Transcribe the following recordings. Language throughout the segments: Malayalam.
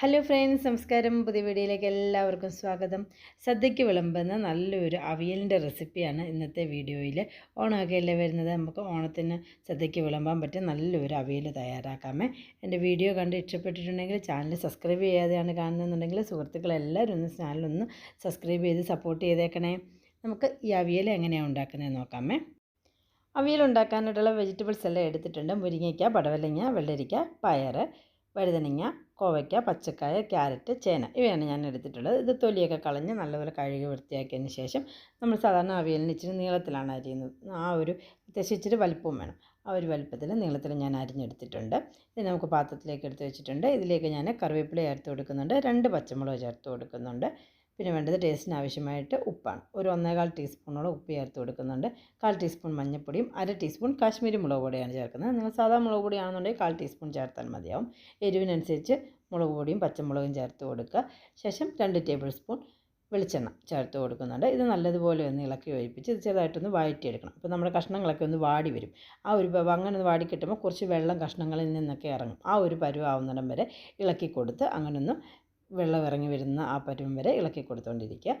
ഹലോ ഫ്രണ്ട്സ് നമസ്കാരം. പുതിയ വീഡിയോയിലേക്ക് എല്ലാവർക്കും സ്വാഗതം. സദ്യയ്ക്ക് വിളമ്പുന്ന നല്ലൊരു അവിയലിന്റെ റെസിപ്പിയാണ് ഇന്നത്തെ വീഡിയോയിൽ ഓണമൊക്കെ അല്ലേ വരുന്നത്? നമുക്ക് ഓണത്തിന് സദ്യയ്ക്ക് വിളമ്പാൻ പറ്റിയ നല്ലൊരു അവിയൽ തയ്യാറാക്കാമേ. എന്റെ വീഡിയോ കണ്ട് ഇഷ്ടപ്പെട്ടിട്ടുണ്ടെങ്കിൽ ചാനൽ സബ്സ്ക്രൈബ് ചെയ്യാതെയാണ് കാണുന്നതെന്നുണ്ടെങ്കിൽ സുഹൃത്തുക്കളെല്ലാവരും ഒന്ന് ചാനലൊന്ന് സബ്സ്ക്രൈബ് ചെയ്ത് സപ്പോർട്ട് ചെയ്തേക്കണേ. നമുക്ക് ഈ അവിയൽ എങ്ങനെയാണ് ഉണ്ടാക്കുന്നത് നോക്കാമേ. അവിയൽ ഉണ്ടാക്കാനായിട്ടുള്ള വെജിറ്റബിൾസ് എല്ലാം എടുത്തിട്ടുണ്ട്. മുരിങ്ങയ്ക്ക പടവലങ്ങ വെള്ളരിക്ക പയർ വഴുതനങ്ങ കോവയ്ക്ക പച്ചക്കായ ക്യാരറ്റ് ചേന ഇവയാണ് ഞാൻ എടുത്തിട്ടുള്ളത്. ഇത് തൊലിയൊക്കെ കളഞ്ഞ് നല്ലപോലെ കഴുകി വൃത്തിയാക്കിയതിന് ശേഷം നമ്മൾ സാധാരണ അവിയലിന് ഇച്ചിരി നീളത്തിലാണ് അരിയുന്നത്. ആ ഒരു അത്യാവശ്യം ഇച്ചിരി വേണം. ആ ഒരു വലിപ്പത്തിൽ നീളത്തിൽ ഞാൻ അരിഞ്ഞെടുത്തിട്ടുണ്ട്. ഇത് നമുക്ക് പാത്രത്തിലേക്ക് എടുത്ത് വെച്ചിട്ടുണ്ട്. ഇതിലേക്ക് ഞാൻ കറിവേപ്പില ചേർത്ത് കൊടുക്കുന്നുണ്ട്. രണ്ട് പച്ചമുളക് ചേർത്ത് കൊടുക്കുന്നുണ്ട്. പിന്നെ വേണ്ടത് ടേസ്റ്റിന് ആവശ്യമായിട്ട് ഉപ്പാണ്. ഒരു ഒന്നേകാൽ ടീസ്പൂണോളം ഉപ്പ് ചേർത്ത് കൊടുക്കുന്നുണ്ട്. കാൽ ടീസ്പൂൺ മഞ്ഞൾപ്പൊടിയും അര ടീസ്പൂൺ കാശ്മീരി മുളക് പൊടിയാണ് ചേർക്കുന്നത്. നിങ്ങൾ സാധാ മുളക് പൊടിയാണെന്നുണ്ടെങ്കിൽ കാൽ ടീസ്പൂൺ ചേർത്താൽ മതിയാവും. എരിവിനനുസരിച്ച് മുളക് പൊടിയും പച്ചമുളകും ചേർത്ത് കൊടുക്കുക. ശേഷം രണ്ട് ടേബിൾ സ്പൂൺ വെളിച്ചെണ്ണ ചേർത്ത് കൊടുക്കുന്നുണ്ട്. ഇത് നല്ലതുപോലെ ഒന്ന് ഇളക്കി ഒഴിപ്പിച്ച് ഇത് ചെറുതായിട്ടൊന്ന് വഴറ്റിയെടുക്കണം. അപ്പോൾ നമ്മുടെ കഷ്ണങ്ങളൊക്കെ ഒന്ന് വാടി വരും. ആ ഒരു അങ്ങനെ ഒന്ന് വാടി കിട്ടുമ്പോൾ കുറച്ച് വെള്ളം കഷ്ണങ്ങളിൽ നിന്നൊക്കെ ഇറങ്ങും. ആ ഒരു പരുവാവുന്നിടം വരെ ഇളക്കി കൊടുത്ത് അങ്ങനെ ഒന്ന് വെള്ളം ഇറങ്ങി വരുന്ന ആ പരുവം വരെ ഇളക്കി കൊടുത്തുകൊണ്ടിരിക്കുക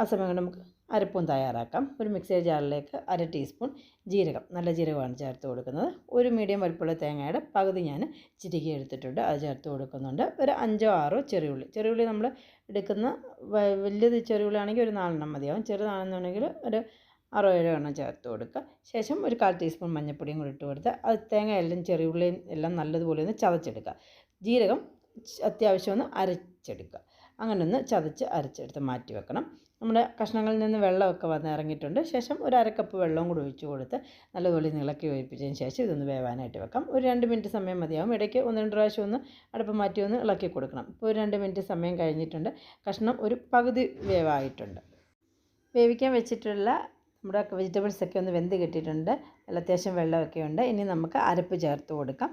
ആ സമയം കൊണ്ട് നമുക്ക് അരപ്പും തയ്യാറാക്കാം. ഒരു മിക്സി ജാറിലേക്ക് അര ടീസ്പൂൺ ജീരകം നല്ല ജീരകമാണ് ചേർത്ത് കൊടുക്കുന്നത്. ഒരു മീഡിയം വലിപ്പമുള്ള തേങ്ങയുടെ പകുതി ഞാൻ ചിരുകി എടുത്തിട്ടുണ്ട്. അത് ചേർത്ത് കൊടുക്കുന്നുണ്ട്. ഒരു അഞ്ചോ ആറോ ചെറിയുള്ളി. ചെറിയുള്ളി നമ്മൾ എടുക്കുന്ന വലിയത് ചെറിയുള്ളി ആണെങ്കിൽ ഒരു നാലെണ്ണം മതിയാവും. ചെറുതാണെന്നുണ്ടെങ്കിൽ ഒരു അറോ ഏഴോ എണ്ണം ചേർത്ത് കൊടുക്കുക. ശേഷം ഒരു കാൽ ടീസ്പൂൺ മഞ്ഞൾപ്പൊടിയും കൂടി ഇട്ട് കൊടുത്ത് അത് തേങ്ങ എല്ലാം ചെറിയുള്ളിയും എല്ലാം നല്ലതുപോലെ ഒന്ന് ചതച്ചെടുക്കുക. ജീരകം അത്യാവശ്യം ഒന്ന് അരച്ചെടുക്കുക. അങ്ങനെ ഒന്ന് ചതച്ച് അരച്ചെടുത്ത് മാറ്റി വെക്കണം. നമ്മുടെ കഷ്ണങ്ങളിൽ നിന്ന് വെള്ളമൊക്കെ വന്ന് ഇറങ്ങിയിട്ടുണ്ട്. ശേഷം ഒരു അരക്കപ്പ് വെള്ളവും കൂടി ഒഴിച്ച് കൊടുത്ത് നല്ലതുപോലെ നിളക്കി ഒഴിപ്പിച്ചതിന് ശേഷം ഇതൊന്ന് വേവാനായിട്ട് വെക്കാം. ഒരു രണ്ട് മിനിറ്റ് സമയം മതിയാവും. ഇടയ്ക്ക് ഒന്ന് രണ്ട് പ്രാവശ്യം ഒന്ന് അടുപ്പ് മാറ്റി ഒന്ന് ഇളക്കി കൊടുക്കണം. ഇപ്പോൾ ഒരു രണ്ട് മിനിറ്റ് സമയം കഴിഞ്ഞിട്ടുണ്ട്. കഷ്ണം ഒരു പകുതി വേവായിട്ടുണ്ട്. വേവിക്കാൻ വെച്ചിട്ടുള്ള നമ്മുടെ വെജിറ്റബിൾസൊക്കെ ഒന്ന് വെന്ത് കിട്ടിയിട്ടുണ്ട്. നല്ല അത്യാവശ്യം വെള്ളമൊക്കെ ഉണ്ട്. ഇനി നമുക്ക് അരപ്പ് ചേർത്ത് കൊടുക്കാം.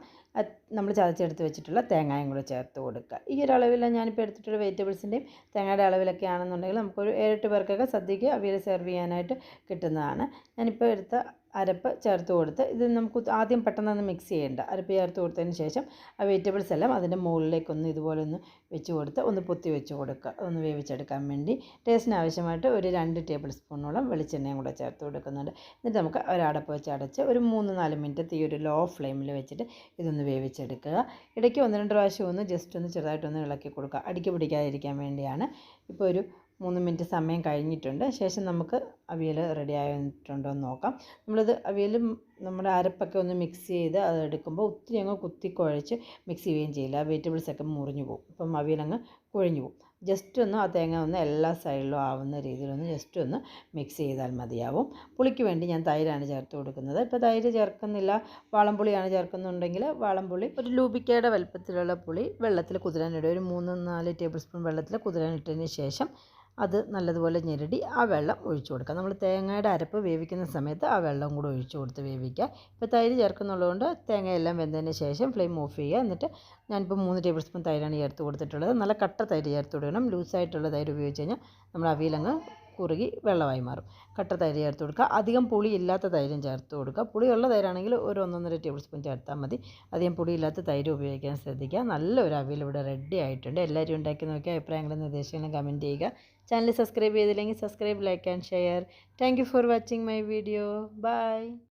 നമ്മൾ ചതച്ചെടുത്ത് വെച്ചിട്ടുള്ള തേങ്ങയും കൂടെ ചേർത്ത് കൊടുക്കുക. ഈ ഒരു അളവിൽ ഞാനിപ്പോൾ എടുത്തിട്ടുള്ള വെജിറ്റബിൾസിന്റെയും തേങ്ങയുടെ അളവിലൊക്കെ ആണെന്നുണ്ടെങ്കിൽ നമുക്കൊരു ഏഴെട്ട് പേർക്കൊക്കെ സദ്യയ്ക്ക് അവിയൽ സെർവ് ചെയ്യാനായിട്ട് കിട്ടുന്നതാണ്. ഞാനിപ്പോൾ എടുത്ത അരപ്പ് ചേർത്ത് കൊടുത്ത് ഇത് നമുക്ക് ആദ്യം പെട്ടെന്ന് മിക്സ് ചെയ്യേണ്ട. അരപ്പ് ചേർത്ത് കൊടുത്തതിന് ശേഷം ആ വെജിറ്റബിൾസ് എല്ലാം അതിന്റെ മുകളിലേക്കൊന്ന് ഇതുപോലെ ഒന്ന് വെച്ച് കൊടുത്ത് ഒന്ന് പൊത്തി വെച്ച് കൊടുക്കുക. ഒന്ന് വേവിച്ചെടുക്കാൻ വേണ്ടി ടേസ്റ്റിന് ആവശ്യമായിട്ട് ഒരു രണ്ട് ടേബിൾ സ്പൂണോളം വെളിച്ചെണ്ണയും കൂടെ ചേർത്ത് കൊടുക്കുന്നുണ്ട്. എന്നിട്ട് നമുക്ക് ഒരടപ്പ് വെച്ച് അടച്ച് ഒരു മൂന്ന് നാല് മിനിറ്റ് തീ ഒരു ലോ ഫ്ലെയിമിൽ വെച്ചിട്ട് ഇതൊന്ന് വേവിച്ചെടുക്കുക. ഇടയ്ക്ക് ഒന്ന് രണ്ട് പ്രാവശ്യം ഒന്ന് ജസ്റ്റ് ഒന്ന് ചെറുതായിട്ടൊന്ന് ഇളക്കി കൊടുക്കുക. അടിക്ക് പിടിക്കാതിരിക്കാൻ വേണ്ടിയാണ്. ഇപ്പോൾ ഒരു മൂന്ന് മിനിറ്റ് സമയം കഴിഞ്ഞിട്ടുണ്ട്. ശേഷം നമുക്ക് അവിയൽ റെഡി ആയിട്ടുണ്ടോ എന്ന് നോക്കാം. നമ്മളിത് അവിയൽ നമ്മുടെ അരപ്പൊക്കെ ഒന്ന് മിക്സ് ചെയ്ത് അത് എടുക്കുമ്പോൾ ഒത്തിരി അങ്ങ് കുത്തി കുഴച്ച് മിക്സ് ചെയ്യുകയും ചെയ്യില്ല. വെജിറ്റബിൾസൊക്കെ മുറിഞ്ഞു പോകും. അപ്പം അവിയൽ അങ്ങ് കുഴഞ്ഞു പോകും. ജസ്റ്റ് ഒന്ന് ആ തേങ്ങ ഒന്ന് എല്ലാ സൈഡിലും ആവുന്ന രീതിയിലൊന്ന് ജസ്റ്റ് ഒന്ന് മിക്സ് ചെയ്താൽ മതിയാവും. പുളിക്ക് വേണ്ടി ഞാൻ തൈരാണ് ചേർത്ത് കൊടുക്കുന്നത്. ഇപ്പോൾ തൈര് ചേർക്കുന്നില്ല. വാളംപുളിയാണ് ചേർക്കുന്നുണ്ടെങ്കിൽ വാളംപുളി ഒരു ലൂബിക്കയുടെ വലുപ്പത്തിലുള്ള പുളി വെള്ളത്തിൽ കുതിരാനിടുക ഒരു മൂന്ന് നാല് ടേബിൾ സ്പൂൺ വെള്ളത്തിൽ കുതിരാനിട്ടതിന് ശേഷം അത് നല്ലതുപോലെ ഞെരടി ആ വെള്ളം ഒഴിച്ചു കൊടുക്കുക. നമ്മൾ തേങ്ങയുടെ അരപ്പ് വേവിക്കുന്ന സമയത്ത് ആ വെള്ളം കൂടെ ഒഴിച്ചു കൊടുത്ത് വേവിക്കുക. ഇപ്പോൾ തൈര് ചേർക്കുന്നുള്ളതുകൊണ്ട് തേങ്ങയെല്ലാം വെന്തതിന് ശേഷം ഫ്ലെയിം ഓഫ് ചെയ്യുക. എന്നിട്ട് ഞാനിപ്പോൾ മൂന്ന് ടേബിൾ സ്പൂൺ തൈരാണ് ചേർത്ത് കൊടുത്തിട്ടുള്ളത്. നല്ല കട്ട തൈര് ചേർത്ത് കൊടുക്കണം. ലൂസായിട്ടുള്ള തൈര് ഉപയോഗിച്ച് കഴിഞ്ഞാൽ നമ്മൾ അവിയിലങ്ങ് കുറുകി വെള്ളമായി മാറും. കട്ട തൈര് ചേർത്ത് കൊടുക്കുക. അധികം പുളി ഇല്ലാത്ത തൈരും ചേർത്ത് കൊടുക്കുക. പുളിയുള്ള തൈരാണെങ്കിൽ ഒരു ഒന്നൊന്നര ടേബിൾ സ്പൂൺ ചേർത്താൽ മതി. അധികം പുളിയില്ലാത്ത തൈര് ഉപയോഗിക്കാൻ ശ്രദ്ധിക്കുക. നല്ലൊരു അവിയൽ ഇവിടെ റെഡി ആയിട്ടുണ്ട്. എല്ലാവരും ഉണ്ടാക്കി നോക്കിയാൽ അഭിപ്രായങ്ങളും നിർദ്ദേശങ്ങളും കമന്റ് ചെയ്യുക. ചാനൽ സബ്സ്ക്രൈബ് ചെയ്തില്ലെങ്കിൽ subscribe like and share thank for watching my video bye